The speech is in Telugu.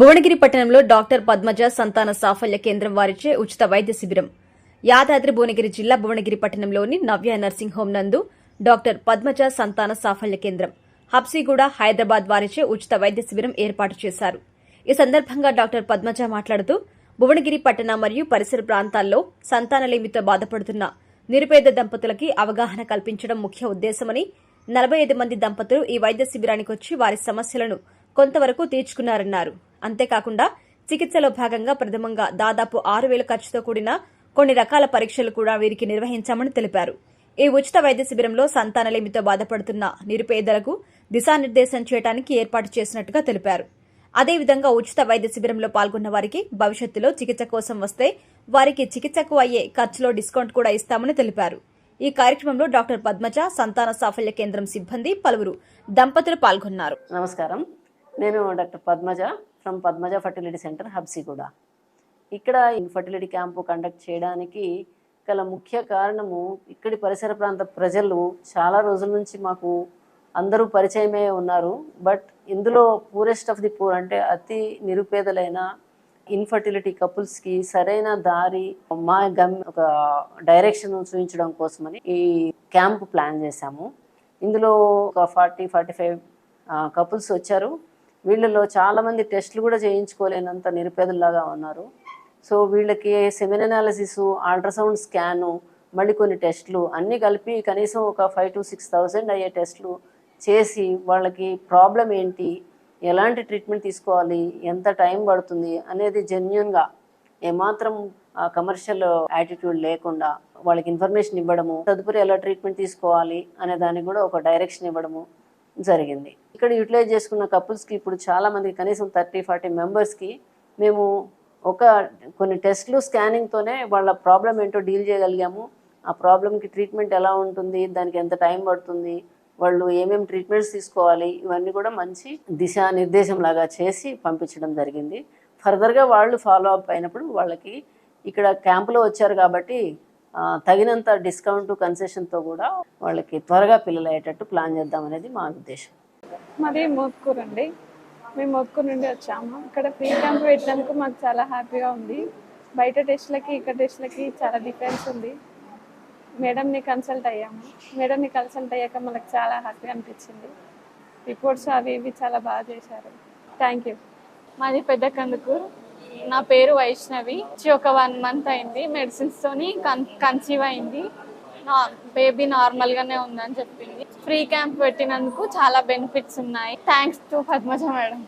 భువనగిరి పట్టణంలో డాక్టర్ పద్మజ సంతాన సాఫల్య కేంద్రం వారిచే ఉచిత వైద్య శిబిరం. యాదాద్రి భువనగిరి జిల్లా భువనగిరి పట్టణంలోని నవ్య నర్సింగ్ హోం నందు డాక్టర్ పద్మజ సంతాన సాఫల్య కేంద్రం హబ్సిగూడ హైదరాబాద్ వారిచే ఉచిత వైద్య శిబిరం ఏర్పాటు చేశారు. ఈ సందర్భంగా డాక్టర్ పద్మజ మాట్లాడుతూ భువనగిరి పట్టణ మరియు పరిసర ప్రాంతాల్లో సంతానలేమితో బాధపడుతున్న నిరుపేద దంపతులకి అవగాహన కల్పించడం ముఖ్య ఉద్దేశమని నలభై ఐదు మంది దంపతులు ఈ వైద్య శిబిరానికి వచ్చి వారి సమస్యలను కొంతవరకు తీర్చుకున్నారన్నారు. అంతేకాకుండా చికిత్సలో భాగంగా ప్రథమంగా దాదాపు ఆరు వేల ఖర్చుతో కూడిన కొన్ని రకాల పరీక్షలు కూడా వీరికి నిర్వహించామని తెలిపారు. ఈ ఉచిత వైద్య శిబిరంలో సంతానలేమితో బాధపడుతున్న నిరుపేదలకు దిశానిర్దేశం చేయడానికి ఏర్పాటు చేసినట్టుగా తెలిపారు. అదేవిధంగా ఉచిత వైద్య శిబిరంలో పాల్గొన్న వారికి భవిష్యత్తులో చికిత్స కోసం వస్తే వారికి చికిత్సకు అయ్యే ఖర్చులో డిస్కౌంట్ కూడా ఇస్తామని తెలిపారు. ఈ కార్యక్రమంలో డాక్టర్ పద్మజ సంతాన సాఫల్య కేంద్రం సిబ్బంది పలువురు దంపతులు పాల్గొన్నారు. నమస్కారం. నేను doctor Padmaja. From Padmaja fertility centre Habsiguda ఇక్కడ ఇన్ఫర్టిలిటీ క్యాంపు కండక్ట్ చేయడానికి గల ముఖ్య కారణము ఇక్కడి పరిసర ప్రాంత ప్రజలు చాలా రోజుల నుంచి మాకు అందరూ పరిచయమే ఉన్నారు. బట్ ఇందులో పూరెస్ట్ ఆఫ్ ది పూర్ అంటే అతి నిరుపేదలైన ఇన్ఫర్టిలిటీ కపుల్స్కి సరైన దారి మా గమ్ ఒక డైరెక్షన్ చూపించడం కోసమని ఈ క్యాంప్ ప్లాన్ చేశాము. ఇందులో ఒక ఫార్టీ ఫార్టీ ఫైవ్ కపుల్స్ వచ్చారు. వీళ్ళలో చాలామంది టెస్టులు కూడా చేయించుకోలేనంత నిరుపేదల్లాగా ఉన్నారు. సో వీళ్ళకి సెమెన్ అనాలిసిస్ అల్ట్రాసౌండ్ స్కాను మళ్ళీ కొన్ని టెస్టులు అన్నీ కలిపి కనీసం ఒక ఫైవ్ టు సిక్స్ థౌజండ్ అయ్యే టెస్టులు చేసి వాళ్ళకి ప్రాబ్లం ఏంటి ఎలాంటి ట్రీట్మెంట్ తీసుకోవాలి ఎంత టైం పడుతుంది అనేది జెన్యున్గా ఏమాత్రం కమర్షియల్ యాటిట్యూడ్ లేకుండా వాళ్ళకి ఇన్ఫర్మేషన్ ఇవ్వడము తదుపరి ఎలా ట్రీట్మెంట్ తీసుకోవాలి అనే దానికి కూడా ఒక డైరెక్షన్ ఇవ్వడము జరిగింది. ఇక్కడ యూటిలైజ్ చేసుకున్న కపుల్స్కి ఇప్పుడు చాలామంది కనీసం థర్టీ ఫార్టీ మెంబర్స్కి మేము ఒక కొన్ని టెస్ట్లు స్కానింగ్తోనే వాళ్ళ ప్రాబ్లం ఏంటో డీల్ చేయగలిగాము. ఆ ప్రాబ్లంకి ట్రీట్మెంట్ ఎలా ఉంటుంది? దానికి ఎంత టైం పడుతుంది? వాళ్ళు ఏమేమి ట్రీట్మెంట్స్ తీసుకోవాలి? ఇవన్నీ కూడా మంచి దిశానిర్దేశం లాగా చేసి పంపించడం జరిగింది. ఫర్దర్గా వాళ్ళు ఫాలో అప్ అయినప్పుడు వాళ్ళకి ఇక్కడ క్యాంపులో వచ్చారు కాబట్టి తగినంత డిస్కౌంట్ కన్సెషన్తో కూడా వాళ్ళకి త్వరగా పిల్లలు అయ్యేటట్టు ప్లాన్ చేద్దాం అనేది మా ఉద్దేశం. మాది మోత్కూర్ అండి మేము మోత్కూర్ నుండి వచ్చాము. ఇక్కడ ఫ్రీ క్యాంప్ పెట్టినందుకు మాకు చాలా హ్యాపీగా ఉంది. బయట టెస్ట్లకి ఇక్కడ టెస్ట్లకి చాలా డిఫరెన్స్ ఉంది. మేడంని కన్సల్ట్ అయ్యాము. మేడంని కన్సల్ట్ అయ్యాక మనకు చాలా హ్యాపీ అనిపించింది. రిపోర్ట్స్ అవి ఇవి చాలా బాగా చేశారు. Thank you. మాది పెద్ద కందుకూరు. నా పేరు వైష్ణవి. ఒక వన్ మంత్ అయింది. మెడిసిన్స్ తోని కన్ కన్సీవ్ అయింది. నా బేబీ నార్మల్ గానే ఉందని చెప్పింది. ఫ్రీ క్యాంప్ పెట్టినందుకు చాలా బెనిఫిట్స్ ఉన్నాయి. Thanks to Padmaja madam